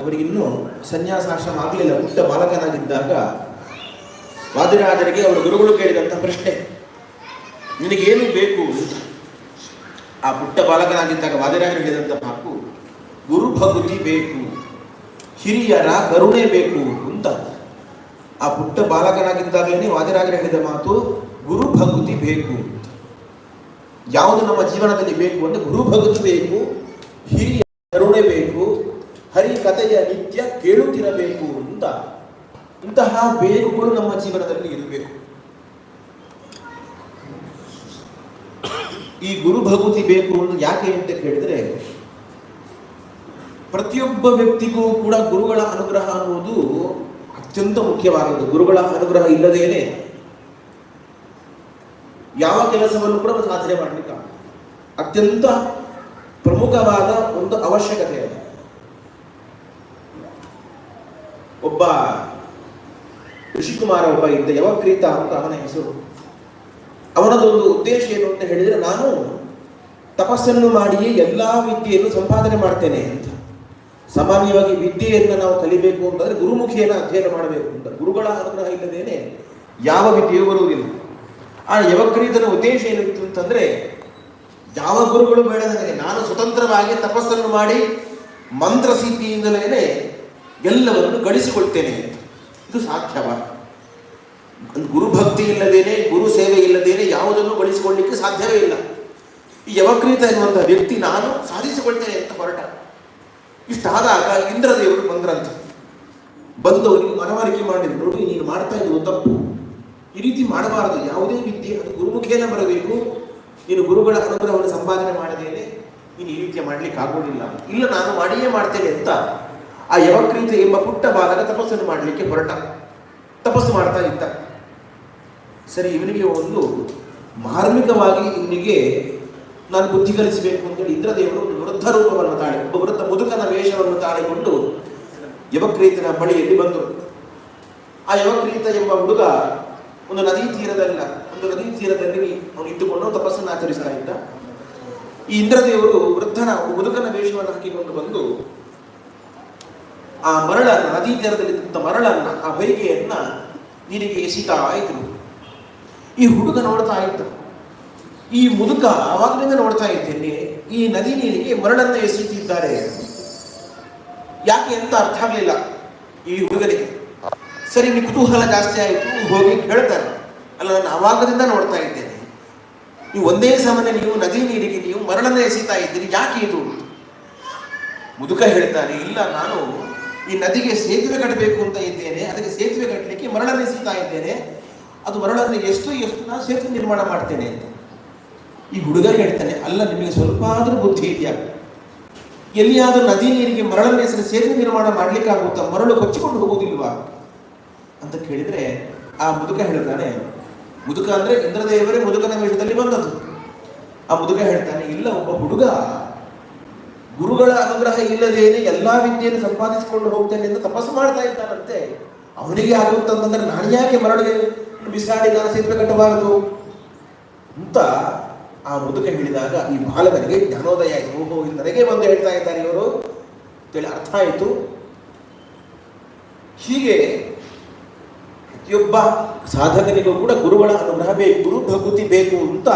ಅವರಿಗಿನ್ನೂ ಸನ್ಯಾಸಾಶ್ರಮ ಆಗಲಿಲ್ಲ. ಪುಟ್ಟ ಬಾಲಕನಾಗಿದ್ದಾಗ ವಾದಿರಾಜರಿಗೆ ಅವರ ಗುರುಗಳು ಕೇಳಿದಂಥ ಪ್ರಶ್ನೆ. ನಿನಗೇನು ಬೇಕು? ಆ ಪುಟ್ಟ ಬಾಲಕನಾಗಿದ್ದಾಗ ವಾದಿರಾಜರು ಹೇಳಿದಂಥ ಮಾತು ಗುರು ಭಕ್ತಿ ಬೇಕು, ಹಿರಿಯರ ಕರುಣೆ ಬೇಕು ಅಂತ. ಆ ಪುಟ್ಟ ಬಾಲಕನಾಗಿದ್ದಾಗಲೇ ವಾದಿರಾಜರು ಹೇಳಿದ ಮಾತು ಗುರು ಭಕ್ತಿ ಬೇಕು ಯಾವುದು ನಮ್ಮ ಜೀವನದಲ್ಲಿ ಬೇಕು ಅಂದರೆ ಗುರು ಭಕ್ತಿ ಬೇಕು, ಹಿರಿಯ ಕರುಣೆ ಬೇಕು ಹರಿ ಕಥೆಯ ನಿತ್ಯ ಕೇಳುತ್ತಿರಬೇಕು ಅಂತ ಇಂತಹ ಬೇರುಗಳು ನಮ್ಮ ಜೀವನದಲ್ಲಿ ಇರಬೇಕು. ಈ ಗುರು ಭಗವತಿ ಬೇಕು ಅಂತ ಯಾಕೆ ಅಂತ ಕೇಳಿದ್ರೆ, ಪ್ರತಿಯೊಬ್ಬ ವ್ಯಕ್ತಿಗೂ ಕೂಡ ಗುರುಗಳ ಅನುಗ್ರಹ ಅನ್ನುವುದು ಅತ್ಯಂತ ಮುಖ್ಯವಾದದ್ದು. ಗುರುಗಳ ಅನುಗ್ರಹ ಇಲ್ಲದೇನೆ ಯಾವ ಕೆಲಸವನ್ನು ಕೂಡ ಸಾಧನೆ ಮಾಡಲಿಕ್ಕೆ ಅತ್ಯಂತ ಪ್ರಮುಖವಾದ ಒಂದು ಅವಶ್ಯಕತೆ ಅದು. ಒಬ್ಬ ಋಷಿಕುಮಾರ ಒಬ್ಬ ಇದ್ದ ಯವಕ್ರೀತ ಅಂತ ಅವನ ಹೆಸರು. ಅವನದೊಂದು ಉದ್ದೇಶ ಏನು ಅಂತ ಹೇಳಿದ್ರೆ ನಾನು ತಪಸ್ಸನ್ನು ಮಾಡಿಯೇ ಎಲ್ಲಾ ವಿದ್ಯೆಯನ್ನು ಸಂಪಾದನೆ ಮಾಡ್ತೇನೆ ಅಂತ. ಸಾಮಾನ್ಯವಾಗಿ ವಿದ್ಯೆಯನ್ನು ನಾವು ಕಲಿಬೇಕು ಅಂತಂದ್ರೆ ಗುರುಮುಖಿಯನ್ನು ಅಧ್ಯಯನ ಮಾಡಬೇಕು ಅಂತ. ಗುರುಗಳ ಅನುಗ್ರಹ ಇಲ್ಲದೇನೆ ಯಾವ ವಿದ್ಯೆಯೂ ಬರುವುದಿಲ್ಲ. ಆ ಯವಕ್ರೀತನ ಉದ್ದೇಶ ಏನಿತ್ತು ಅಂತಂದ್ರೆ ಯಾವ ಗುರುಗಳು ಬೇಡ ನನಗೆ. ನಾನು ಸ್ವತಂತ್ರವಾಗಿ ತಪಸ್ಸನ್ನು ಮಾಡಿ ಮಂತ್ರ ಸಿದ್ಧಿಯಿಂದಲೇ ಎಲ್ಲವನ್ನು ಗಳಿಸಿಕೊಳ್ತೇನೆ ಅಂತ ಇದು ಸಾಧ್ಯವ? ಗುರುಭಕ್ತಿ ಇಲ್ಲದೇನೆ, ಗುರು ಸೇವೆ ಇಲ್ಲದೇನೆ ಯಾವುದನ್ನು ಗಳಿಸಿಕೊಳ್ಳಿಕ್ಕೆ ಸಾಧ್ಯವೇ ಇಲ್ಲ. ಈ ಯವಕ್ರೀತ ಎನ್ನುವಂಥ ವ್ಯಕ್ತಿ ನಾನು ಸಾಧಿಸಿಕೊಳ್ತೇನೆ ಅಂತ ಹೊರಟ. ಇಷ್ಟಾದಾಗ ಇಂದ್ರದೇವರು ಬಂದ್ರಂತ. ಬಂದು ಮನವರಿಕೆ ಮಾಡಿದ್ರು, ನೋಡಿ, ನೀನು ಮಾಡ್ತಾ ಇದ್ದು ತಪ್ಪು. ಈ ರೀತಿ ಮಾಡಬಾರದು. ಯಾವುದೇ ವಿದ್ಯೆ, ಅದು ಗುರುಮುಖೇನ ಬರಬೇಕು. ನೀನು ಗುರುಗಳ ಅನುಗ್ರಹವನ್ನು ಸಂಪಾದನೆ ಮಾಡದೇನೆ ನೀನು ಈ ರೀತಿ ಮಾಡ್ಲಿಕ್ಕೆ ಆಗೋದಿಲ್ಲ. ಇಲ್ಲ, ನಾನು ಮಾಡಿಯೇ ಮಾಡ್ತೇನೆ ಅಂತ ಆ ಯವಕ್ರೀತ ಎಂಬ ಪುಟ್ಟ ಬಾಲಕ ತಪಸ್ಸನ್ನು ಮಾಡಲಿಕ್ಕೆ ಹೊರಟ. ತಪಸ್ಸು ಮಾಡ್ತಾ ಇದ್ದ. ಸರಿ, ಇವನಿಗೆ ಒಂದು ಮಾರ್ಮಿಕವಾಗಿ ಇವನಿಗೆ ನಾನು ಬುದ್ಧಿ ಕಲಿಸಬೇಕು ಅಂತೇಳಿ ಇಂದ್ರದೇವರು ಒಂದು ವೃದ್ಧ ರೂಪವನ್ನು ತಾಳಿ, ಒಬ್ಬ ವೃದ್ಧ ಮುದುಕನ ವೇಷವನ್ನು ತಾಳಿಕೊಂಡು ಯವಕ್ರೀತನ ಬಳಿಯಲ್ಲಿ ಬಂದರು. ಆ ಯವಕ್ರೀತ ಎಂಬ ಹುಡುಗ ಒಂದು ನದಿ ತೀರದಲ್ಲ ಒಂದು ನದಿ ತೀರದಲ್ಲಿ ಅವನು ಇದ್ದುಕೊಂಡು ತಪಸ್ಸನ್ನು ಆಚರಿಸ್ತಾ ಇದ್ದ. ಈ ಇಂದ್ರದೇವರು ವೃದ್ಧನ, ಮುದುಕನ ವೇಷವನ್ನು ಹಾಕಿಕೊಂಡು ಬಂದು ಆ ಮರಳನ್ನು, ನದಿ ತೀರದಲ್ಲಿದ್ದಂಥ ಮರಳನ್ನು, ಆ ಹೊಯ್ಗೆಯನ್ನು ನೀರಿಗೆ ಎಸಿತಾ ಇದ್ರು. ಈ ಹುಡುಗ ನೋಡ್ತಾ ಇದ್ದ. ಈ ಮುದುಕ ಆವಾಗಲಿಂದ ನೋಡ್ತಾ ಇದ್ದೇನೆ, ಈ ನದಿ ನೀರಿಗೆ ಮರಳನ್ನು ಎಸೆಯುತ್ತಿದ್ದಾರೆ ಯಾಕೆ ಅಂತ ಅರ್ಥ ಆಗಲಿಲ್ಲ. ಈ ಹುಡುಗನಿಗೆ, ಸರಿ ನೀವು ಕುತೂಹಲ ಜಾಸ್ತಿ ಆಯಿತು, ಹೋಗಿ ಹೇಳ್ತಾರೆ ಅಲ್ಲ, ನಾನು ಅವಾಗದಿಂದ ನೋಡ್ತಾ ಇದ್ದೇನೆ. ನೀವು ಒಂದೇ ಸಮನೆ ನೀವು ನದಿ ನೀರಿಗೆ ನೀವು ಮರಳನ್ನು ಎಸಿತಾ ಇದ್ದೀರಿ, ಯಾಕೆ ಇದು? ಮುದುಕ ಹೇಳ್ತಾನೆ, ಇಲ್ಲ, ನಾನು ಈ ನದಿಗೆ ಸೇತುವೆ ಕಟ್ಟಬೇಕು ಅಂತ ಇದ್ದೇನೆ, ಅದಕ್ಕೆ ಸೇತುವೆ ಕಟ್ಟಲಿಕ್ಕೆ ಮರಳ ಎಸೀತಾ ಇದ್ದೇನೆ. ಅದು ಮರಳನ್ನು ಎಷ್ಟು ಎಷ್ಟು ನಾನು ಸೇತುವೆ ನಿರ್ಮಾಣ ಮಾಡ್ತೇನೆ ಅಂತ. ಈ ಹುಡುಗ ಹೇಳ್ತಾನೆ, ಅಲ್ಲ, ನಿಮಗೆ ಸ್ವಲ್ಪ ಆದರೂ ಬುದ್ಧಿ ಇದೆಯಾ? ಎಲ್ಲಿಯಾದರೂ ನದಿ ನೀರಿಗೆ ಮರಳನ್ನು ಹೆಸರು ಸೇತುವೆ ನಿರ್ಮಾಣ ಮಾಡ್ಲಿಕ್ಕೆ ಆಗುತ್ತಾ ಮರಳು ಕೊಚ್ಚಿಕೊಂಡು ಹೋಗುವುದಿಲ್ವಾ? ಅಂತ ಕೇಳಿದ್ರೆ ಆ ಮುದುಕ ಹೇಳ್ತಾನೆ, ಮುದುಕ ಅಂದ್ರೆ ಇಂದ್ರದೇವರೇ ಮುದುಕನ ವೇಷದಲ್ಲಿ ಬಂದದ್ದು. ಆ ಮುದುಕ ಹೇಳ್ತಾನೆ, ಇಲ್ಲ, ಒಬ್ಬ ಹುಡುಗ ಗುರುಗಳ ಅನುಗ್ರಹ ಇಲ್ಲದೇನೆ ಎಲ್ಲಾ ವಿದ್ಯೆಯನ್ನು ಸಂಪಾದಿಸಿಕೊಂಡು ಹೋಗ್ತೇನೆ ಎಂದು ತಪಸ್ಸು ಮಾಡ್ತಾ ಇದ್ದಾನಂತೆ. ಅವನಿಗೆ ಆಗುತ್ತಂತಂದ್ರೆ ನಾನು ಯಾಕೆ ಮರಳಿಗೆ ಬಿಸಾಡಿ ನಾನು ಸೇತುವೆ ಕಟ್ಟಬಾರದು? ಅಂತ ಆ ಮುದುಕ ಹೇಳಿದಾಗ ಈ ಬಾಲಕನಿಗೆ ಜ್ಞಾನೋದಯ ಇಲ್ಲಿ ನನಗೆ ಬಂದು ಹೇಳ್ತಾ ಇದ್ದಾರೆ ಇವರು. ಅಂತೇಳಿ ಅರ್ಥ ಆಯಿತು. ಹೀಗೆ ಪ್ರತಿಯೊಬ್ಬ ಸಾಧಕನಿಗೂ ಕೂಡ ಗುರುಗಳ ಅನುಗ್ರಹ ಬೇಕು, ಗುರು ಭಗವತಿ ಬೇಕು ಅಂತ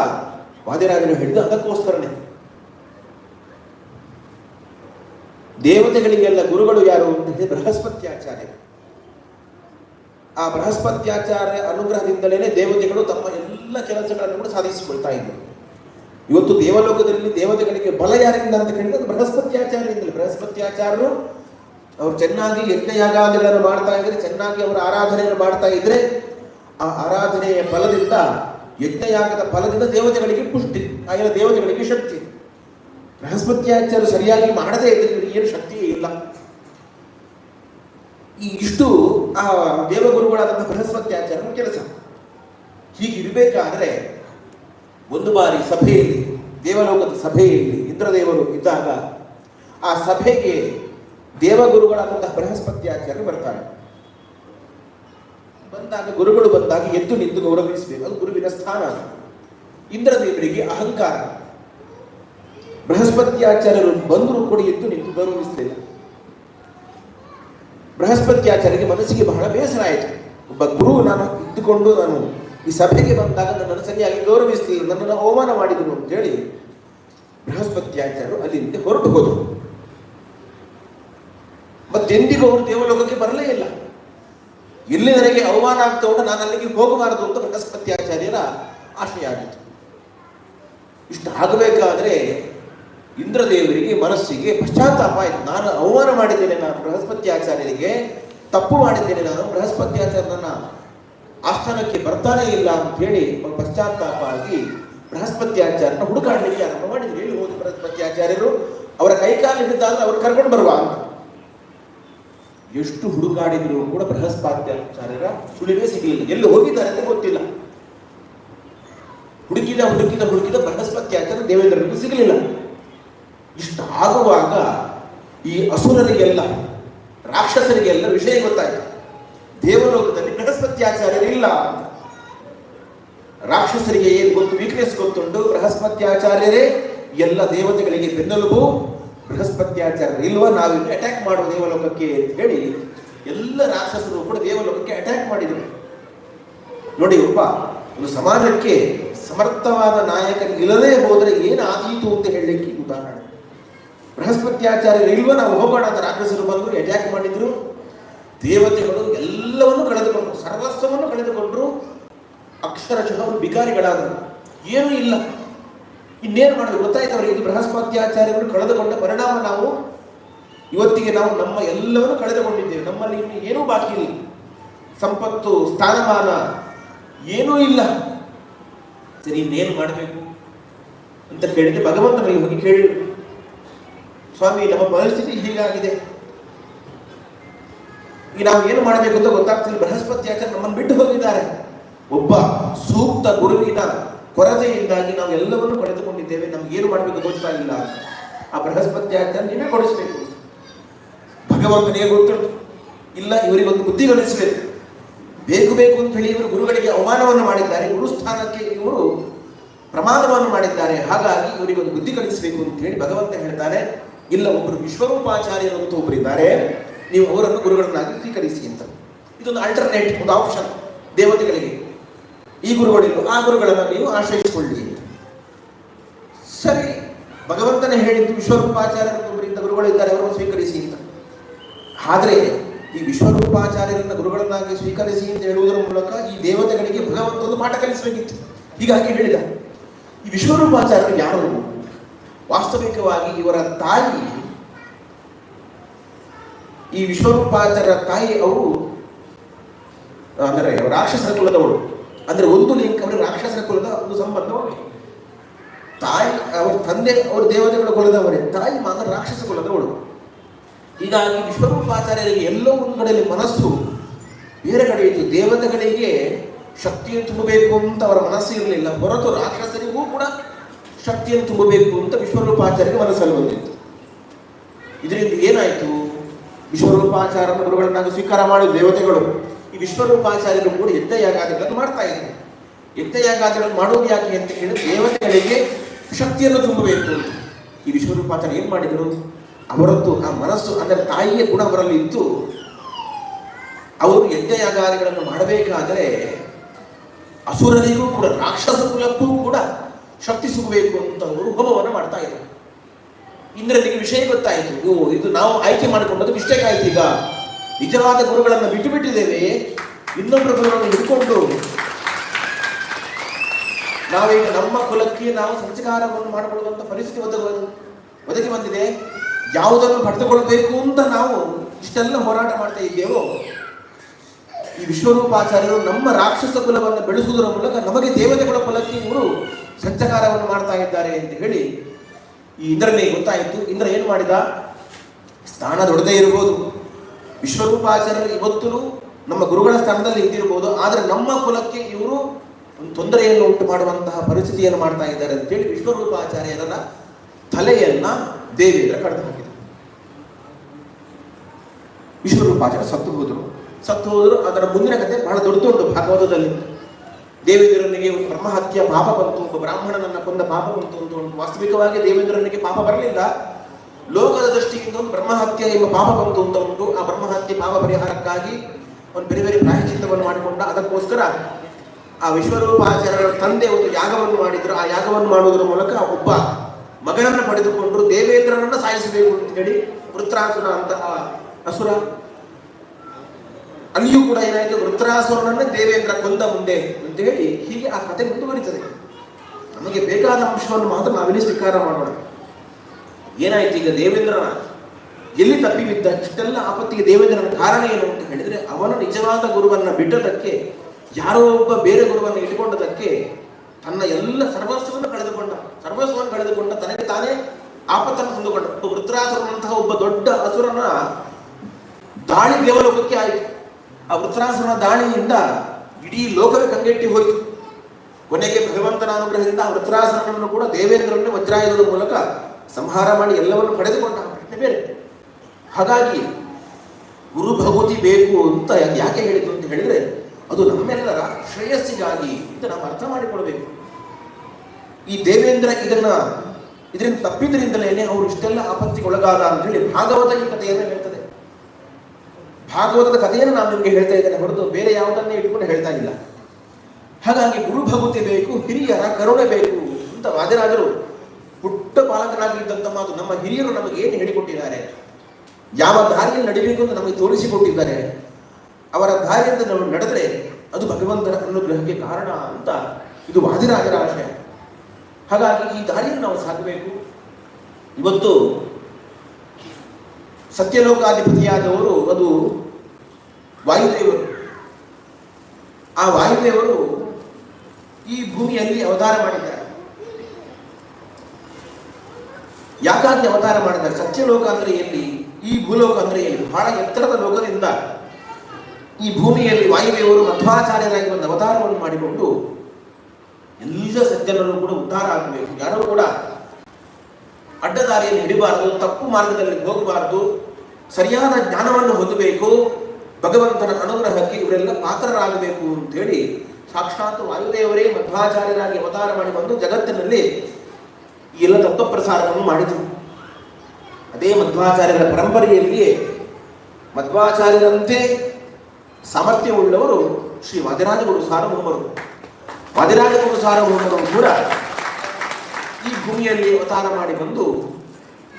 ವಾದಿರಾಜನು ಹೇಳಿದ ಅದಕ್ಕೋಸ್ಕರನೇ. ದೇವತೆಗಳಿಗೆಲ್ಲ ಗುರುಗಳು ಯಾರು ಅಂತ ಹೇಳಿದ್ರೆ ಬೃಹಸ್ಪತ್ಯಾಚಾರ್ಯ ಆ ಬೃಹಸ್ಪತ್ಯಾಚಾರ್ಯ ಅನುಗ್ರಹದಿಂದಲೇ ದೇವತೆಗಳು ತಮ್ಮ ಎಲ್ಲ ಕೆಲಸಗಳನ್ನು ಕೂಡ ಸಾಧಿಸಿಕೊಳ್ತಾ ಇದ್ದರು ಇವತ್ತು ದೇವಲೋಕದಲ್ಲಿ ದೇವತೆಗಳಿಗೆ ಬಲ ಯಾರಿಂದ ಅಂತ ಕೇಳಿದ್ರೆ ಬೃಹಸ್ಪತ್ಯಾಚಾರ್ಯರಿಂದಲೇ. ಬೃಹಸ್ಪತ್ಯಾಚಾರ್ಯರು ಅವ್ರು ಚೆನ್ನಾಗಿ ಯಜ್ಞಯಾಗಾದಿಗಳನ್ನು ಮಾಡ್ತಾ ಇದ್ರೆ, ಚೆನ್ನಾಗಿ ಅವರ ಆರಾಧನೆಯನ್ನು ಮಾಡ್ತಾ ಇದ್ರೆ, ಆ ಆರಾಧನೆಯ ಫಲದಿಂದ ಯಜ್ಞಯಾಗದ ಫಲದಿಂದ ದೇವತೆಗಳಿಗೆ ಪುಷ್ಟಿ. ಆಗಿನ ದೇವತೆಗಳಿಗೆ ಶಕ್ತಿ. ಬೃಹಸ್ಪತ್ಯಾಚಾರ್ಯರು ಸರಿಯಾಗಿ ಮಾಡದೇ ಇವರಿಗೆ ಏನು ಶಕ್ತಿಯೇ ಇಲ್ಲ. ಈ ಇಷ್ಟು, ಆ ದೇವಗುರುಗಳಾದಂಥ ಬೃಹಸ್ಪತ್ಯಾಚಾರ್ಯನ ಕೆಲಸ. ಹೀಗಿರಬೇಕಾದ್ರೆ ಒಂದು ಬಾರಿ ಸಭೆಯಲ್ಲಿ, ದೇವಲೋಕದ ಸಭೆಯಲ್ಲಿ ಇಂದ್ರದೇವರು ಇದ್ದಾಗ ಆ ಸಭೆಗೆ ದೇವಗುರುಗಳಾದಂತಹ ಬೃಹಸ್ಪತ್ಯಾಚಾರ್ಯರು ಬರ್ತಾರೆ. ಬಂದಾಗ ಗುರುಗಳು ಬಂದಾಗ ಎದ್ದು ನಿಂತು ಗೌರವಿಸಬೇಕು. ಅದು ಗುರುವಿನ ಸ್ಥಾನ. ಇಂದ್ರದೇವರಿಗೆ ಅಹಂಕಾರ. ಬೃಹಸ್ಪತ್ಯಾಚಾರ್ಯರು ಬಂದರೂ ಕೂಡ ಎದ್ದು ನಿಂತು ಗೌರವಿಸಲಿಲ್ಲ. ಬೃಹಸ್ಪತ್ಯಾಚಾರ್ಯರಿಗೆ ಮನಸ್ಸಿಗೆ ಬಹಳ ಬೇಸರ ಆಯಿತು. ಒಬ್ಬ ಗುರು ನಾನು ಇದ್ದುಕೊಂಡು ನಾನು ಈ ಸಭೆಗೆ ಬಂದಾಗ ನನ್ನನ್ನು ಸರಿಯಾಗಿ ಗೌರವಿಸಲಿಲ್ಲ ನನ್ನನ್ನು ಅವಮಾನ ಮಾಡಿದರು ಅಂತೇಳಿ ಬೃಹಸ್ಪತ್ಯಾಚಾರ್ಯರು ಅಲ್ಲಿಂದ ಹೊರಟು ಹೋದರು. ಮತ್ತೆಂದಿಗೂ ಅವರು ದೇವಲೋಕಕ್ಕೆ ಬರಲೇ ಇಲ್ಲ. ಇಲ್ಲಿ ನನಗೆ ಅವಮಾನ ಆಗ್ತಾ ಉಂಟು, ನಾನು ಅಲ್ಲಿಗೆ ಹೋಗಬಾರದು ಅಂತ ಬೃಹಸ್ಪತ್ಯಾಚಾರ್ಯರ ಆಶಯ ಆಗಿತ್ತು ಇಷ್ಟು ಆಗಬೇಕಾದ್ರೆ ಇಂದ್ರದೇವರಿಗೆ ಮನಸ್ಸಿಗೆ ಪಶ್ಚಾತ್ತಾಪ ಆಯಿತು. ನಾನು ಅವಮಾನ ಮಾಡಿದ್ದೇನೆ, ನಾನು ಬೃಹಸ್ಪತಿ ಆಚಾರ್ಯರಿಗೆ ತಪ್ಪು ಮಾಡಿದ್ದೇನೆ, ನಾನು ಬೃಹಸ್ಪತಿ ಆಚಾರ್ಯನ ಆಸ್ಥಾನಕ್ಕೆ ಬರ್ತಾನೆ ಇಲ್ಲ ಅಂತ ಹೇಳಿ ಪಶ್ಚಾತ್ತಾಪ ಆಗಿ ಬೃಹಸ್ಪತಿ ಆಚಾರ್ಯನ ಹುಡುಕಾಡಲಿಕ್ಕೆ ಆರಂಭ ಮಾಡಿದ್ರು. ಹೇಳಿ ಹೋದ ಬೃಹಸ್ಪತಿ ಆಚಾರ್ಯರು, ಅವರ ಕೈಕಾಲು ಹಿಡಿದಾಗ ಅವ್ರು ಕರ್ಕೊಂಡು ಬರುವ ಅಂತ. ಎಷ್ಟು ಹುಡುಕಾಡಿದ್ರು ಕೂಡ ಬೃಹಸ್ಪತಿ ಆಚಾರ್ಯರ ಸುಳಿವೇ ಸಿಗಲಿಲ್ಲ. ಎಲ್ಲಿ ಹೋಗಿದ್ದಾರೆ ಅಂತ ಗೊತ್ತಿಲ್ಲ. ಹುಡುಕಿದ ಹುಡುಕಿದ ಹುಡುಕಿದ ಬೃಹಸ್ಪತಿ ಆಚಾರ್ಯ ದೇವೇಂದ್ರನಿಗೂ ಸಿಗಲಿಲ್ಲ. ಇಷ್ಟು ಆಗುವಾಗ ಈ ಅಸುರರಿಗೆಲ್ಲ, ರಾಕ್ಷಸರಿಗೆಲ್ಲ ವಿಷಯ ಗೊತ್ತಾಯ್ತು. ದೇವಲೋಕದಲ್ಲಿ ಬೃಹಸ್ಪತ್ಯಾಚಾರ್ಯರಿಲ್ಲ ಅಂತ. ರಾಕ್ಷಸರಿಗೆ ಏನು ಗೊತ್ತು ವೀಕ್ನೆಸ್ ಗೊತ್ತುಂಟು? ಬೃಹಸ್ಪತ್ಯಾಚಾರ್ಯರೇ, ಎಲ್ಲ ದೇವತೆಗಳಿಗೆ ಬೆನ್ನೆಲುಬು. ಬೃಹಸ್ಪತ್ಯಾಚಾರ್ಯರು ಇಲ್ವ? ನಾವು ಅಟ್ಯಾಕ್ ಮಾಡುವ ದೇವಲೋಕಕ್ಕೆ ಅಂತ ಹೇಳಿ ಎಲ್ಲ ರಾಕ್ಷಸರು ಕೂಡ ದೇವಲೋಕಕ್ಕೆ ಅಟ್ಯಾಕ್ ಮಾಡಿದರು. ನೋಡಿ ಒಬ್ಬ, ಒಂದು ಸಮಾಜಕ್ಕೆ ಸಮರ್ಥವಾದ ನಾಯಕನಿಲ್ಲದೆ ಇಲ್ಲದೆ ಹೋದರೆ ಏನಾದೀತು ಅಂತ ಹೇಳಲಿಕ್ಕೆ ಇದು ಉದಾಹರಣೆ ಬೃಹಸ್ಪತ್ಯಾಚಾರ್ಯರು ಇಲ್ವ ನಾವು ಹೋಗೋಣ ಅಂತ ರಾಕ್ಷಸರು ಬಂದರು ಅಟ್ಯಾಕ್ ಮಾಡಿದ್ರು. ದೇವತೆಗಳು ಎಲ್ಲವನ್ನು ಕಳೆದುಕೊಂಡ್ರು, ಸರ್ವಸ್ವವನ್ನು ಕಳೆದುಕೊಂಡ್ರು. ಅಕ್ಷರಶಃ ಅವರು ಬಿಕಾರಿಗಳಾದರು. ಏನೂ ಇಲ್ಲ. ಇನ್ನೇನು ಮಾಡಿದ್ರು ಗೊತ್ತಾಯ್ತು ಅವರಿಗೆ ಇದು ಬೃಹಸ್ಪತ್ಯಾಚಾರ್ಯರು ಕಳೆದುಕೊಂಡ ಪರಿಣಾಮ ನಾವು. ಇವತ್ತಿಗೆ ನಾವು ನಮ್ಮ ಎಲ್ಲವನ್ನು ಕಳೆದುಕೊಂಡಿದ್ದೇವೆ. ನಮ್ಮಲ್ಲಿ ಇನ್ನು ಏನೂ ಬಾಕಿ ಇಲ್ಲ. ಸಂಪತ್ತು, ಸ್ಥಾನಮಾನ ಏನೂ ಇಲ್ಲ. ಸರಿ, ಇನ್ನೇನು ಮಾಡಬೇಕು ಅಂತ ಕೇಳಿದ್ರೆ ಭಗವಂತನಿಗೆ ಹೋಗಿ ಕೇಳಿ. ಸ್ವಾಮಿ, ನಮ್ಮ ಪರಿಸ್ಥಿತಿ ಹೀಗಾಗಿದೆ. ಈಗ ನಾವು ಏನು ಮಾಡಬೇಕು ಅಂತ ಗೊತ್ತಾಗ್ತಿಲ್ಲ. ಬೃಹಸ್ಪತಿ ಆಚಾರ್ಯ ನಮ್ಮನ್ನು ಬಿಟ್ಟು ಹೋಗಿದ್ದಾರೆ. ಒಬ್ಬ ಸೂಕ್ತ ಗುರುವಿನ ಕೊರತೆಯಿಂದಾಗಿ ನಾವು ಎಲ್ಲವನ್ನೂ ಕಳೆದುಕೊಂಡಿದ್ದೇವೆ. ನಮ್ಗೆ ಏನು ಮಾಡಬೇಕು ಗೊತ್ತಾ ಇಲ್ಲ ಆ ಬೃಹಸ್ಪತಿ ಆಚಾರ್ಯ ನೀವೇ ಕೊಡಿಸ್ಬೇಕು. ಭಗವಂತನಿಗೆ ಗೊತ್ತುಂಟು. ಇಲ್ಲ ಇವರಿಗೊಂದು ಬುದ್ಧಿ ಗಳಿಸಬೇಕು. ಬೇಕು ಬೇಕು ಅಂತ ಹೇಳಿ ಇವರು ಗುರುಗಳಿಗೆ ಅವಮಾನವನ್ನು ಮಾಡಿದ್ದಾರೆ. ಗುರು ಸ್ಥಾನಕ್ಕೆ ಇವರು ಪ್ರಮಾದವನ್ನು ಮಾಡಿದ್ದಾರೆ. ಹಾಗಾಗಿ ಇವರಿಗೊಂದು ಬುದ್ಧಿ ಕಲಿಸಬೇಕು ಅಂತ ಹೇಳಿ ಭಗವಂತ ಹೇಳ್ತಾರೆ. ಇಲ್ಲ ಒಬ್ಬರು ವಿಶ್ವರೂಪಾಚಾರ್ಯರು ಅಂತ ಒಬ್ಬರಿದ್ದಾರೆ ನೀವು ಅವರನ್ನು ಗುರುಗಳನ್ನಾಗಿ ಸ್ವೀಕರಿಸಿ ಅಂತ. ಇದೊಂದು ಅಲ್ಟರ್ನೇಟ್ ಒಂದು ಆಪ್ಷನ್ ದೇವತೆಗಳಿಗೆ. ಈ ಗುರುಗಳಿಲ್ಲ ಆ ಗುರುಗಳನ್ನು ನೀವು ಆಶ್ರಯಿಸಿಕೊಳ್ಳಿ ಅಂತ. ಸರಿ. ಭಗವಂತನೇ ಹೇಳಿದ್ದು ವಿಶ್ವರೂಪಾಚಾರ್ಯರು ಒಬ್ಬರಿಂದ ಗುರುಗಳಿದ್ದಾರೆ ಅವರನ್ನು ಸ್ವೀಕರಿಸಿ ಅಂತ. ಆದರೆ, ಈ ವಿಶ್ವರೂಪಾಚಾರ್ಯರನ್ನ ಗುರುಗಳನ್ನಾಗಿ ಸ್ವೀಕರಿಸಿ ಅಂತ ಹೇಳುವುದರ ಮೂಲಕ ಈ ದೇವತೆಗಳಿಗೆ ಭಗವಂತ ಒಂದು ಪಾಠ ಕಲಿಸಬೇಕಿತ್ತು. ಹೀಗಾಗಿ ಹೇಳಿದ. ಈ ವಿಶ್ವರೂಪಾಚಾರ್ಯರು ಯಾರು? ವಾಸ್ತವಿಕವಾಗಿ ಇವರ ತಾಯಿ, ಈ ವಿಶ್ವರೂಪಾಚಾರ್ಯರ ತಾಯಿ ಅವರು, ಅಂದರೆ ರಾಕ್ಷಸರ ಕುಲದವರು ಅಂದ್ರೆ ಒಂದು ಲಿಂಕ್ ಅವರು ರಾಕ್ಷಸರ ಕುಲದ ಒಂದು ಸಂಬಂಧ ತಾಯಿ, ಅವ್ರ ತಂದೆ, ಅವರು ದೇವತೆಗಳ ಕುಲದವರೇ. ತಾಯಿ ಮಾತ್ರ ರಾಕ್ಷಸ ಕುಲದವಳು. ಹೀಗಾಗಿ ವಿಶ್ವರೂಪಾಚಾರ್ಯರಿಗೆ ಎಲ್ಲೋ ಒಂದು ಕಡೆಯಲ್ಲಿ ಮನಸ್ಸು ಬೇರೆ ಕಡೆ ಇತ್ತು. ದೇವತೆಗಳಿಗೆ ಶಕ್ತಿಯನ್ನು ತುಂಬಬೇಕು ಅಂತ ಅವರ ಮನಸ್ಸು ಇರಲಿಲ್ಲ. ಹೊರತು ರಾಕ್ಷಸರಿಗೂ ಕೂಡ ಶಕ್ತಿಯನ್ನು ತುಂಬಬೇಕು ಅಂತ ವಿಶ್ವರೂಪಾಚಾರ್ಯ ಮನಸ್ಸಲ್ಲಿ ಬಂದಿತ್ತು. ಇದರಿಂದ ಏನಾಯಿತು? ವಿಶ್ವರೂಪಾಚಾರ ಗುರುಗಳನ್ನಾಗಿ ಸ್ವೀಕಾರ ಮಾಡುವ ದೇವತೆಗಳು ಈ ವಿಶ್ವರೂಪಾಚಾರ್ಯರು ಕೂಡ ಯಜ್ಞ ಯಾಗಾದಿಗಳನ್ನು ಮಾಡ್ತಾ ಇದ್ರು ಯಜ್ಞ ಯಾಗಾದಿಗಳನ್ನು ಮಾಡೋದು ಯಾಕೆ ಅಂತ ಹೇಳಿದ್ರೆ ದೇವತೆಗಳಿಗೆ ಶಕ್ತಿಯನ್ನು ತುಂಬಬೇಕು ಈ ವಿಶ್ವರೂಪಾಚಾರ್ಯ ಏನು ಮಾಡಿದರು? ಅವರದ್ದು ಆ ಮನಸ್ಸು, ಅಂದರೆ ತಾಯಿಯ ಗುಣ ಅವರಲ್ಲಿ ಇತ್ತು. ಅವರು ಯಜ್ಞ ಯಾಗಾದಿಗಳನ್ನು ಮಾಡಬೇಕಾದರೆ ಅಸುರರಿಗೂ ಕೂಡ, ರಾಕ್ಷಸ ಕುಲಕ್ಕೂ ಕೂಡ ಶಕ್ತಿ ಸಿಗಬೇಕು ಅಂತ ಅವರು ಹೋಮವನ್ನು ಮಾಡ್ತಾ ಇದ್ರು. ಇಂದ್ರನಿಗೆ ವಿಷಯ ಗೊತ್ತಾಯಿತು, ಓ, ಇದು ನಾವು ಆಯ್ಕೆ ಮಾಡಿಕೊಂಡದ್ದು ಮಿಸ್ಟೇಕ್ ಆಯ್ತು ಈಗ. ನಿಜವಾದ ಗುರುಗಳನ್ನು ಬಿಟ್ಟು ಬಿಟ್ಟಿದ್ದೇವೆ ಇನ್ನೊಬ್ಬರ ಗುರುಗಳನ್ನು ಹಿಡ್ಕೊಂಡು. ನಾವೀಗ ನಮ್ಮ ಕುಲಕ್ಕೆ ನಾವು ಸಂಸ್ಕಾರವನ್ನು ಮಾಡಿಕೊಳ್ಳುವಂಥ ಪರಿಸ್ಥಿತಿ ಒದಗ ಒದಗಿ ಬಂದಿದೆ. ಯಾವುದನ್ನು ಪಡೆದುಕೊಳ್ಬೇಕು ಅಂತ ನಾವು ಇಷ್ಟೆಲ್ಲ ಹೋರಾಟ ಮಾಡ್ತಾ ಇದ್ದೇವೋ ಈ ವಿಶ್ವರೂಪಾಚಾರ್ಯರು ನಮ್ಮ ರಾಕ್ಷಸ ಕುಲವನ್ನು ಬೆಳೆಸುವುದರ ಮೂಲಕ ನಮಗೆ ದೇವತೆಗಳ ಕುಲಕ್ಕೆ ಇವರು ಸಂಚಕಾರವನ್ನು ಮಾಡ್ತಾ ಇದ್ದಾರೆ ಅಂತ ಹೇಳಿ ಈ ಇಂದ್ರನಿಗೆ ಗೊತ್ತಾಯಿತು. ಇಂದ್ರ ಏನು ಮಾಡಿದ? ಸ್ಥಾನ ದೊಡ್ಡದೇ ಇರಬಹುದು. ವಿಶ್ವರೂಪಾಚಾರ್ಯರು ಇವತ್ತು ನಮ್ಮ ಗುರುಗಳ ಸ್ಥಾನದಲ್ಲಿ ಇದ್ದಿರಬಹುದು. ಆದರೆ ನಮ್ಮ ಕುಲಕ್ಕೆ ಇವರು ಒಂದು ತೊಂದರೆಯನ್ನು ಉಂಟು ಮಾಡುವಂತಹ ಪರಿಸ್ಥಿತಿಯನ್ನು ಮಾಡ್ತಾ ಇದ್ದಾರೆ ಅಂತೇಳಿ ವಿಶ್ವರೂಪಾಚಾರ್ಯರ ತಲೆಯನ್ನ ದೇವೇಂದ್ರ ಕಡಿದು ಹಾಕಿದರು. ವಿಶ್ವರೂಪಾಚಾರ್ಯ ಸತ್ತು ಹೋದರು. ಸತ್ತು ಹೋದರು ಅದರ ಮುಂದಿನ ಕಥೆ ಬಹಳ ದೊಡ್ಡದುಂಟು ಭಾಗವತದಲ್ಲಿ. ದೇವೇಂದ್ರನಿಗೆ ಬ್ರಹ್ಮಹತ್ಯ, ಪಾಪ ಬಂತು ಒಬ್ಬ ಬ್ರಾಹ್ಮಣನನ್ನ ಕೊಂದ ಪಾಪ ಬಂತು ಅಂತ ಉಂಟು. ವಾಸ್ತವಿಕವಾಗಿ ದೇವೇಂದ್ರನಿಗೆ ಪಾಪ ಬರಲಿಲ್ಲ. ಲೋಕದ ದೃಷ್ಟಿಯಿಂದ ಒಂದು ಬ್ರಹ್ಮಹತ್ಯೆ ಎಂಬ ಪಾಪ ಬಂತು ಅಂತ ಉಂಟು. ಆ ಬ್ರಹ್ಮಹತ್ಯೆ ಪಾಪ ಪರಿಹಾರಕ್ಕಾಗಿ ಒಂದು ಬೇರೆ ಬೇರೆ ಪ್ರಾಯಶ್ಚಿತ್ತವನ್ನು ಮಾಡಿಕೊಂಡ ಅದಕ್ಕೋಸ್ಕರ ಆ ವಿಶ್ವರೂಪಾಚಾರ್ಯರ ತಂದೆ ಒಂದು ಯಾಗವನ್ನು ಮಾಡಿದ್ರು. ಆ ಯಾಗವನ್ನು ಮಾಡುವುದರ ಮೂಲಕ ಒಬ್ಬ ಮಗನನ್ನು ಪಡೆದುಕೊಂಡ್ರು. ದೇವೇಂದ್ರನನ್ನು ಸಾಯಿಸಬೇಕು ಅಂತ ಹೇಳಿ ವೃತ್ರಾಸುರ ಅಂತ ಅಸುರ ಅಲ್ಲಿಯೂ ಕೂಡ ಏನಾಯಿತು? ವೃತ್ರಾಸುರನನ್ನು ದೇವೇಂದ್ರ ಕೊಂದ ಮುಂದೆ ಅಂತ ಹೇಳಿ ಹೀಗೆ ಆ ಕತೆ ಮುಂದುವರಿತದೆ. ನಮಗೆ ಬೇಕಾದ ಅಂಶವನ್ನು ಮಾತ್ರ ನಾವಿಲ್ಲಿ ಸ್ವೀಕಾರ ಮಾಡೋಣ. ಏನಾಯ್ತು ಈಗ ದೇವೇಂದ್ರನ ಎಲ್ಲಿ ತಪ್ಪಿ ಬಿದ್ದ ಇಷ್ಟೆಲ್ಲ ಆಪತ್ತಿಗೆ ದೇವೇಂದ್ರನ ಕಾರಣ ಏನು ಅಂತ ಹೇಳಿದ್ರೆ ಅವನು ನಿಜವಾದ ಗುರುವನ್ನ ಬಿಟ್ಟದಕ್ಕೆ ಯಾರೋ ಒಬ್ಬ ಬೇರೆ ಗುರುವನ್ನು ಇಟ್ಟುಕೊಂಡದಕ್ಕೆ ತನ್ನ ಎಲ್ಲ ಸರ್ವಸ್ವವನ್ನು ಕಳೆದುಕೊಂಡ ಸರ್ವಸ್ವವನ್ನು ಕಳೆದುಕೊಂಡ ತನಗೆ ತಾನೇ ಆಪತ್ತನ್ನು ತಂದುಕೊಂಡ. ವೃತ್ರಾಸುರನಂತಹ ಒಬ್ಬ ದೊಡ್ಡ ಅಸುರನ ದಾಳಿ ದೇವಲೋಕಕ್ಕೆ ಆಯಿತು. ಆ ವೃತ್ರಾಸುರನ ದಾಳಿಯಿಂದ ಇಡೀ ಲೋಕವೇ ಕಂಗೆಟ್ಟಿ ಹೋಯಿತು. ಕೊನೆಗೆ ಭಗವಂತನ ಅನುಗ್ರಹದಿಂದ ಆ ವೃತ್ರಾಸುರನನ್ನು ಕೂಡ ದೇವೇಂದ್ರನನ್ನು ವಜ್ರಾಯುಧದ ಮೂಲಕ ಸಂಹಾರ ಮಾಡಿ ಎಲ್ಲವನ್ನು ಪಡೆದುಕೊಂಡ ಪ್ರಶ್ನೆ ಬೇರೆ. ಹಾಗಾಗಿ ಗುರು ಭಗವತಿ ಬೇಕು ಅಂತ ಯಾಕೆ ಹೇಳಿದ್ರು ಅಂತ ಹೇಳಿದ್ರೆ, ಅದು ನಮ್ಮೆಲ್ಲರ ಶ್ರೇಯಸ್ಸಿಗಾಗಿ ಅಂತ ನಾವು ಅರ್ಥ ಮಾಡಿಕೊಳ್ಬೇಕು. ಈ ದೇವೇಂದ್ರ ಇದನ್ನ ಇದರಿಂದ ತಪ್ಪಿದ್ರಿಂದಲೇ ಅವರು ಇಷ್ಟೆಲ್ಲ ಆಪತ್ತಿಗೆ ಒಳಗಾದ ಅಂತ ಹೇಳಿ ಭಾಗವತ ಈ ಕಥೆಯನ್ನು ಹೇಳ್ತದೆ ಭಾಗವತದ ಕಥೆಯನ್ನು ನಾನು ನಿಮಗೆ ಹೇಳ್ತಾ ಇದ್ದೇನೆ, ಹೊರತು ಬೇರೆ ಯಾವುದನ್ನೇ ಇಟ್ಕೊಂಡು ಹೇಳ್ತಾ ಇಲ್ಲ. ಹಾಗಾಗಿ ಗುರು ಭಗವತಿ ಬೇಕು, ಹಿರಿಯರ ಕರುಣೆ ಬೇಕು ಅಂತ ವಾದಿರಾಜರು ಪುಟ್ಟ ಪಾಲಕರಾಗಿದ್ದಂತ ಮಾತು ನಮ್ಮ ಹಿರಿಯರು ನಮಗೆ ಏನು ಹೇಳಿಕೊಟ್ಟಿದ್ದಾರೆ? ಯಾವ ದಾರಿಯಲ್ಲಿ ನಡಿಬೇಕು ಅಂತ ನಮಗೆ ತೋರಿಸಿಕೊಟ್ಟಿದ್ದಾರೆ. ಅವರ ದಾರಿಯಿಂದ ನಾವು ನಡೆದರೆ ಅದು ಭಗವಂತನ ಅನುಗ್ರಹಕ್ಕೆ ಕಾರಣ ಅಂತ ಇದು ವಾದಿರಾಜರ ಆಶಯ. ಹಾಗಾಗಿ ಈ ದಾರಿಯನ್ನು ನಾವು ಸಾಕಬೇಕು. ಇವತ್ತು ಸತ್ಯಲೋಕಾಧಿಪತಿಯಾದವರು ಅದು ವಾಯುದೇವರು. ಆ ವಾಯುದೇವರು ಈ ಭೂಮಿಯಲ್ಲಿ ಅವತಾರ ಮಾಡಿದ್ದಾರೆ. ಯಾಕಾಗಿ ಅವತಾರ ಮಾಡಿದ್ದಾರೆ? ಸತ್ಯಲೋಕ ಅಂದ್ರೆ ಎಲ್ಲಿ? ಈ ಭೂಲೋಕ ಅಂದ್ರೆ ಎಲ್ಲಿ? ಬಹಳ ಎತ್ತರದ ಲೋಕದಿಂದ ಈ ಭೂಮಿಯಲ್ಲಿ ವಾಯುದೇವರು ಮಧ್ವಾಚಾರ್ಯರಾಗಿ ಒಂದು ಅವತಾರವನ್ನು ಮಾಡಿಕೊಂಡು ಎಲ್ಲ ಸಜ್ಜನರು ಕೂಡ ಉದ್ಧಾರ ಆಗಬೇಕು. ಯಾರೂ ಕೂಡ ಅಡ್ಡದಾರಿಯಲ್ಲಿ ಹಿಡಿಬಾರದು, ತಪ್ಪು ಮಾರ್ಗದಲ್ಲಿ ಹೋಗಬಾರದು, ಸರಿಯಾದ ಜ್ಞಾನವನ್ನು ಹೊಂದಬೇಕು, ಭಗವಂತನ ಅನುಗ್ರಹಕ್ಕೆ ಇವರೆಲ್ಲ ಪಾತ್ರರಾಗಬೇಕು ಅಂತ ಹೇಳಿ ಸಾಕ್ಷಾತ್ ವಾಯುದೇವರೇ ಮಧ್ವಾಚಾರ್ಯರಾಗಿ ಅವತಾರ ಮಾಡಿ ಬಂದು ಜಗತ್ತಿನಲ್ಲಿ ಎಲ್ಲ ತತ್ವ ಪ್ರಸಾರವನ್ನು ಮಾಡಿದರು. ಅದೇ ಮಧ್ವಾಚಾರ್ಯರ ಪರಂಪರೆಯಲ್ಲಿಯೇ ಮಧ್ವಾಚಾರ್ಯರಂತೆ ಸಾಮರ್ಥ್ಯವುಳ್ಳವರು ಶ್ರೀ ವಾದಿರಾಜಗುರು ಸಾರ್ವಭೌಮರು ವಾದಿರಾಜಗುರು ಸಾರ್ವಭೌಮರು ಕೂಡ ಭೂಮಿಯಲ್ಲಿ ಅವತಾರ ಮಾಡಿ ಬಂದು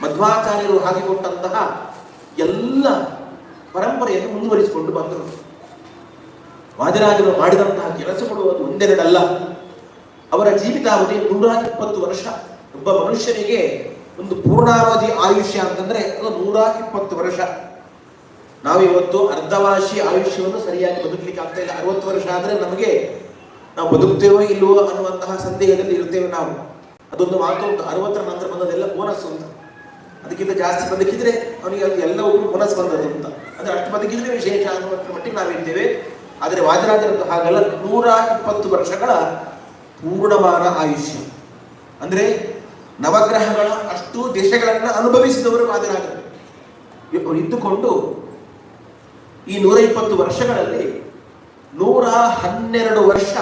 ಮಧ್ವಾಚಾರ್ಯರು ಹಾಕಿಕೊಟ್ಟಂತಹ ಎಲ್ಲ ಪರಂಪರೆಯನ್ನು ಮುಂದುವರಿಸಿಕೊಂಡು ಬಂದರು. ವಾದಿರಾಜರು ಮಾಡಿದಂತಹ ಕೆಲಸಗಳು ಅದು ಒಂದೆರಡಲ್ಲ. ಅವರ ಜೀವಿತಾವಧಿ ನೂರ ಇಪ್ಪತ್ತು ವರ್ಷ. ಒಬ್ಬ ಮನುಷ್ಯನಿಗೆ ಒಂದು ಪೂರ್ಣಾವಧಿ ಆಯುಷ್ಯ ಅಂತಂದ್ರೆ ಅದು ನೂರ ಇಪ್ಪತ್ತು ವರ್ಷ. ನಾವಿವತ್ತು ಅರ್ಧವಾಸಿ ಆಯುಷ್ಯವನ್ನು ಸರಿಯಾಗಿ ಬದುಕಲಿಕ್ಕೆ ಆಗ್ತಾ ಇಲ್ಲ. ಅರವತ್ತು ವರ್ಷ ಆದರೆ ನಮಗೆ ನಾವು ಬದುಕ್ತೇವೋ ಇಲ್ಲವೋ ಅನ್ನುವಂತಹ ಸಂದೇಹದಲ್ಲಿ ಇರ್ತೇವೆ ನಾವು. ಅದೊಂದು ಮಾತು ಉಂಟು. ಅರವತ್ತರ ನಂತರ ಬಂದದೆಲ್ಲ ಬೋನಸ್ ಅಂತ ಅದಕ್ಕಿಂತ ಜಾಸ್ತಿ ಬದುಕಿದ್ರೆ ಅವನಿಗೆ ಅದು ಎಲ್ಲವೂ ಬೋನಸ್ ಬಂದದ್ದು ಅಂತ. ಅಂದ್ರೆ ಅಷ್ಟು ಬದುಕಿದ್ರೆ ವಿಶೇಷ ಅನ್ನುವಂಥ ಮಟ್ಟಿಗೆ ನಾವಿದ್ದೇವೆ ಆದರೆ ವಾದಿರಾಜರದ್ದು ಹಾಗಲ್ಲ ನೂರ ಇಪ್ಪತ್ತು ವರ್ಷಗಳ ಪೂರ್ಣವಾದ ಆಯುಷ್ಯ. ಅಂದ್ರೆ ನವಗ್ರಹಗಳ ಅಷ್ಟು ದೇಶಗಳನ್ನ ಅನುಭವಿಸಿದವರು ವಾದಿರಾಜರು ಇಬ್ಬರು ಇದ್ದುಕೊಂಡು ಈ ನೂರ ಇಪ್ಪತ್ತು ವರ್ಷಗಳಲ್ಲಿ ನೂರ ಹನ್ನೆರಡು ವರ್ಷ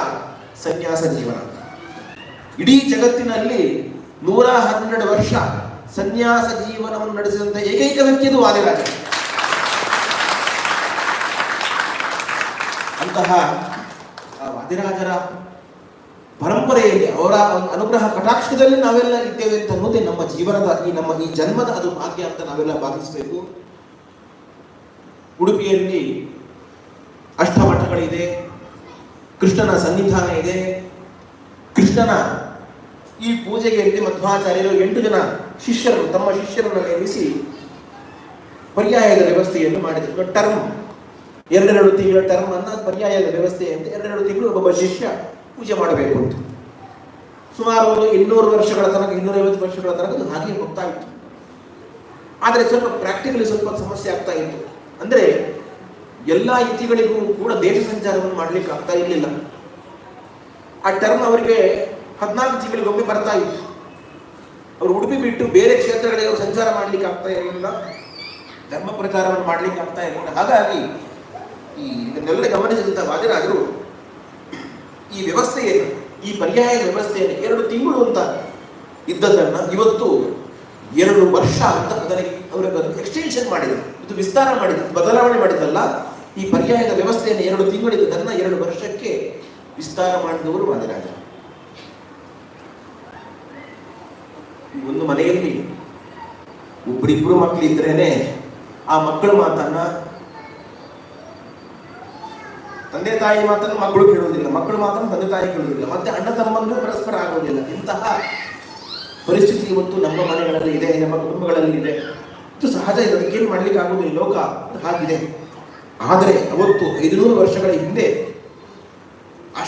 ಸನ್ಯಾಸ ಜೀವನ. ಇಡೀ ಜಗತ್ತಿನಲ್ಲಿ ನೂರ ಹನ್ನೆರಡು ವರ್ಷ ಸನ್ಯಾಸ ಜೀವನವನ್ನು ನಡೆಸಿದಂತಹ ಏಕೈಕ ವ್ಯಕ್ತಿಯದು ವಾದಿರಾಜ. ಅಂತಹ ವಾದಿರಾಜರ ಪರಂಪರೆಯಲ್ಲಿ ಅವರ ಅನುಗ್ರಹ ಕಟಾಕ್ಷದಲ್ಲಿ ನಾವೆಲ್ಲ ಇದ್ದೇವೆ ಅಂತ ಅನ್ನೋದೇ ನಮ್ಮ ಜೀವನದ ಈ ನಮ್ಮ ಈ ಜನ್ಮದ ಅದು ಭಾಗ್ಯ ಅಂತ ನಾವೆಲ್ಲ ಭಾವಿಸಬೇಕು. ಉಡುಪಿಯಲ್ಲಿ ಅಷ್ಟಮಠಗಳಿದೆ ಕೃಷ್ಣನ ಸನ್ನಿಧಾನ ಇದೆ ಕೃಷ್ಣನ ಈ ಪೂಜೆಗೆ ಮಧ್ವಾಚಾರ್ಯರು ಎಂಟು ಜನ ಶಿಷ್ಯರು ತಮ್ಮ ಶಿಷ್ಯರನ್ನು ನೇಮಿಸಿ ಪರ್ಯಾಯದ ವ್ಯವಸ್ಥೆಯನ್ನು ಮಾಡಿದರು. ಟರ್ಮ್ ಎರಡೆರಡು ತಿಂಗಳ ಟರ್ಮ್ ಅನ್ನ ಪರ್ಯಾಯದ ವ್ಯವಸ್ಥೆ ಅಂತ ಎರಡೆರಡು ತಿಂಗಳು ಒಬ್ಬ ಶಿಷ್ಯ ಪೂಜೆ ಮಾಡಬೇಕು ಅಂತ. ಸುಮಾರು ಒಂದು ಇನ್ನೂರು ವರ್ಷಗಳ ತನಕ, ಇನ್ನೂರೈವತ್ತು ವರ್ಷಗಳ ತನಕ ಹಾಗೆ ಹೋಗ್ತಾ ಆದರೆ ಸ್ವಲ್ಪ ಪ್ರಾಕ್ಟಿಕಲಿ ಸ್ವಲ್ಪ ಸಮಸ್ಯೆ ಆಗ್ತಾ ಇತ್ತು. ಅಂದ್ರೆ ಎಲ್ಲ ಇತಿಗಳಿಗೂ ಕೂಡ ದೇಶ ಸಂಚಾರವನ್ನು ಮಾಡ್ಲಿಕ್ಕೆ ಆಗ್ತಾ ಇರಲಿಲ್ಲ. ಆ ಟರ್ಮ್ ಅವರಿಗೆ ಹದಿನಾಲ್ಕು ತಿಂಗಳಿಗೊಮ್ಮೆ ಬರ್ತಾ ಇತ್ತು. ಅವರು ಉಡುಪಿ ಬಿಟ್ಟು ಬೇರೆ ಕ್ಷೇತ್ರಗಳಿಗೆ ಅವರು ಸಂಚಾರ ಮಾಡಲಿಕ್ಕೆ ಆಗ್ತಾ ಇರಲಿಲ್ಲ. ಧರ್ಮ ಪ್ರಚಾರವನ್ನು ಮಾಡಲಿಕ್ಕೆ ಆಗ್ತಾ ಇರಲಿಲ್ಲ. ಹಾಗಾಗಿ ಈ ಇದನ್ನೆಲ್ಲ ಗಮನಿಸಿದಂಥ ವಾದಿರಾಜರು ಈ ವ್ಯವಸ್ಥೆಯನ್ನು ಈ ಪರ್ಯಾಯ ವ್ಯವಸ್ಥೆಯನ್ನು ಎರಡು ತಿಂಗಳು ಅಂತ ಇದ್ದದ್ದನ್ನು ಇವತ್ತು ಎರಡು ವರ್ಷ ಅಂತ ಅದಕ್ಕೆ ಅವರಿಗೆ ಎಕ್ಸ್ಟೆನ್ಷನ್ ಮಾಡಿದರು. ಇದು ವಿಸ್ತಾರ ಮಾಡಿದ ಬದಲಾವಣೆ ಮಾಡಿದಲ್ಲ ಈ ಪರ್ಯಾಯದ ವ್ಯವಸ್ಥೆಯನ್ನು ಎರಡು ತಿಂಗಳಿದ್ದದನ್ನು ಎರಡು ವರ್ಷಕ್ಕೆ ವಿಸ್ತಾರ ಮಾಡಿದವರು ವಾದಿರಾಜ. ಒಂದು ಮನೆಯಲ್ಲಿ ಒಬ್ಬರಿಬ್ರು ಮಕ್ಕಳಿದ್ರೇನೆ ಆ ಮಕ್ಕಳ ಮಾತನ್ನ ತಂದೆ ತಾಯಿ ಮಾತನ್ನು ಮಕ್ಕಳು ಕೇಳುವುದಿಲ್ಲ, ಮಕ್ಕಳು ಮಾತನ್ನು ತಂದೆ ತಾಯಿ ಕೇಳುವುದಿಲ್ಲ, ಮತ್ತೆ ಅಣ್ಣ ತಮ್ಮಂದು ಪರಸ್ಪರ ಆಗುವುದಿಲ್ಲ ಇಂತಹ ಪರಿಸ್ಥಿತಿ ಇವತ್ತು ನಮ್ಮ ಮನೆಗಳಲ್ಲಿ ಇದೆ, ನಮ್ಮ ಕುಟುಂಬಗಳಲ್ಲಿ ಇದೆ. ಇದು ಸಹಜ ಇದೆ ಅದಕ್ಕೇನು ಮಾಡ್ಲಿಕ್ಕೆ ಆಗುವುದಿಲ್ಲ ಲೋಕ, ಹಾಗಿದೆ. ಆದರೆ ಅವತ್ತು ಐದುನೂರು ವರ್ಷಗಳ ಹಿಂದೆ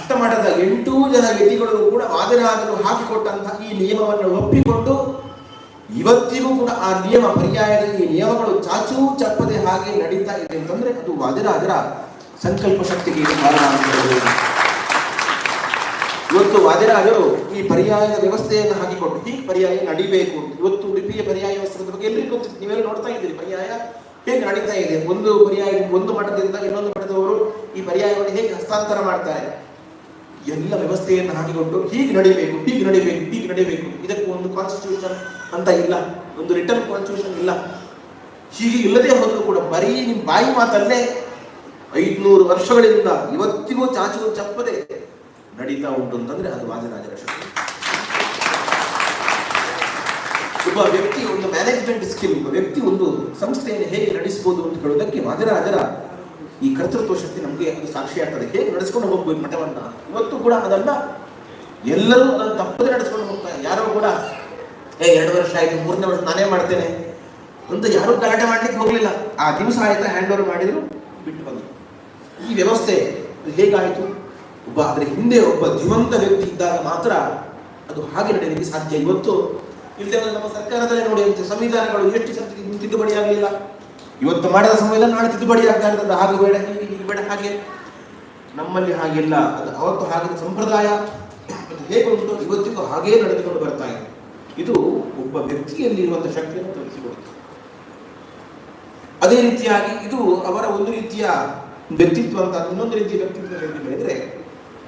ಅಷ್ಟಮಠದ ಎಂಟು ಜನ ಯತಿಗಳು ಕೂಡ ವಾದರಾಜರು ಹಾಕಿಕೊಟ್ಟಂತಹ ಈ ನಿಯಮವನ್ನು ಒಪ್ಪಿಕೊಂಡು ಇವತ್ತಿಗೂ ಕೂಡ ಆ ನಿಯಮ ಪರ್ಯಾಯದಲ್ಲಿ ಈ ನಿಯಮಗಳು ಚಾಚೂ ಚಪ್ಪದೆ ಹಾಗೆ ನಡೀತಾ ಇದೆ ಅಂತಂದ್ರೆ ಅದು ವಾದಿರಾಜರ ಸಂಕಲ್ಪ ಶಕ್ತಿಗೆ ಕಾರಣ. ಇವತ್ತು ವಾದಿರಾಜರು ಈ ಪರ್ಯಾಯದ ವ್ಯವಸ್ಥೆಯನ್ನು ಹಾಕಿಕೊಂಡು ಈ ಪರ್ಯಾಯ ನಡಿಬೇಕು. ಇವತ್ತು ಉಡುಪಿಯ ಪರ್ಯಾಯ ವ್ಯವಸ್ಥೆ ಬಗ್ಗೆ ಎಲ್ಲರಿಗೂ ನೀವೆಲ್ಲ ನೋಡ್ತಾ ಇದ್ದೀರಿ, ಪರ್ಯಾಯ ಹೇಗೆ ನಡೀತಾ ಇದೆ? ಒಂದು ಪರ್ಯಾಯ ಒಂದು ಮಠದಿಂದ ಇನ್ನೊಂದು ಮಠದವರು ಈ ಪರ್ಯಾಯವನ್ನು ಹೇಗೆ ಹಸ್ತಾಂತರ ಮಾಡ್ತಾರೆ? ಎಲ್ಲ ವ್ಯವಸ್ಥೆಯನ್ನು ಹಾಕಿಕೊಂಡು ಹೀಗೆ ನಡಿಬೇಕು ಹೀಗೆ ನಡಿಬೇಕು, ಹೀಗೆ ನಡೆಯಬೇಕು ಇದಕ್ಕೂ ಒಂದು ಕಾನ್ಸ್ಟಿಟ್ಯೂಷನ್ ಅಂತ ಇಲ್ಲ, ಒಂದು ರಿಟರ್ನ್ ಕಾನ್ಸ್ಟಿಟ್ಯೂಷನ್ ಇಲ್ಲ. ಹೀಗೆ ಇಲ್ಲದೆ ಹೋದರೂ ಕೂಡ ಬರೀ ನಿಮ್ಮ ಬಾಯಿ ಮಾತಲ್ಲೇ ಐದ್ನೂರು ವರ್ಷಗಳಿಂದ ಇವತ್ತಿಗೂ ಚಾಚು ಚಪ್ಪದೆ ನಡೀತಾ ಉಂಟು ಅಂತಂದ್ರೆ ಅದು ವಾದಿರಾಜರ ಶಕ್ತಿ ಒಬ್ಬ ವ್ಯಕ್ತಿ, ಒಂದು ಮ್ಯಾನೇಜ್ಮೆಂಟ್ ಸ್ಕಿಲ್ ಒಬ್ಬ ವ್ಯಕ್ತಿ ಒಂದು ಸಂಸ್ಥೆಯನ್ನು ಹೇಗೆ ನಡೆಸಬಹುದು ಅಂತ ಹೇಳೋದಕ್ಕೆ ವಾದಿರಾಜರ ಈ ಕರ್ತೃತ್ವ ಶಕ್ತಿ ನಮಗೆ ಅದು ಸಾಕ್ಷಿ ಆಗ್ತದೆ. ಹೇಗೆ ನಡೆಸ್ಕೊಂಡು ಹೋಗ್ಬೇಕು ಮಠವನ್ನ? ಇವತ್ತು ಕೂಡ ಅದಲ್ಲ ಎಲ್ಲರೂ ಅದನ್ನು ತಪ್ಪದೆ ನಡೆಸ್ಕೊಂಡು ಹೋಗ್ತಾರೆ ಯಾರೋ ಕೂಡ, ಏ, ಎರಡು ವರ್ಷ ಆಯ್ತು, ಮೂರನೇ ವರ್ಷ ನಾನೇ ಮಾಡ್ತೇನೆ ಅಂತ ಯಾರೂ ಗಲಾಟೆ ಮಾಡ್ಲಿಕ್ಕೆ ಹೋಗ್ಲಿಲ್ಲ. ಆ ದಿವಸ ಆಯ್ತಾ ಹ್ಯಾಂಡ್ ಓವರ್ ಮಾಡಿದ್ರು, ಬಿಟ್ಟು ಬಂದರು. ಈ ವ್ಯವಸ್ಥೆ ಹೇಗಾಯಿತು? ಒಬ್ಬ ಅದರ ಹಿಂದೆ ಒಬ್ಬ ಜೀವಂತ ವ್ಯಕ್ತಿ ಇದ್ದಾಗ ಮಾತ್ರ ಅದು ಹಾಗೆ ನಡೆಯಲಿಕ್ಕೆ ಸಾಧ್ಯ. ಇವತ್ತು ಇಲ್ಲದೆ ನಮ್ಮ ಸರ್ಕಾರದಲ್ಲೇ ನೋಡಿ ಸಂವಿಧಾನಗಳು ಎಷ್ಟು ಸರ್ತಿ ತಿದ್ದುಪಡಿ ಆಗಲಿಲ್ಲ. ಇವತ್ತು ಮಾಡಿದ ಸಮಯದಲ್ಲಿ ನಾಳೆ ತಿದ್ದುಪಡಿ ಆಗ್ತಾ ಇರ್ತದೆ. ಹಾಗೆ ಬೇಡ, ಹೀಗೆ ಬೇಡ, ಹಾಗೆ. ನಮ್ಮಲ್ಲಿ ಹಾಗೆಲ್ಲ, ಅದು ಅವತ್ತು ಹಾಗೆ ಸಂಪ್ರದಾಯ ಹೇಗೆ ಉಂಟು, ಇವತ್ತಿಗೂ ಹಾಗೇ ನಡೆದುಕೊಂಡು ಬರ್ತಾ ಇದೆ. ಇದು ಒಬ್ಬ ವ್ಯಕ್ತಿಯಲ್ಲಿ ಇರುವಂತಹ ಶಕ್ತಿಯನ್ನು ತೋರಿಸಿಕೊಡುತ್ತೆ. ಅದೇ ರೀತಿಯಾಗಿ ಇದು ಅವರ ಒಂದು ರೀತಿಯ ವ್ಯಕ್ತಿತ್ವ ಅಂತ, ಇನ್ನೊಂದು ರೀತಿಯ ವ್ಯಕ್ತಿತ್ವ ಹೇಳಿ ಹೇಳಿದ್ರೆ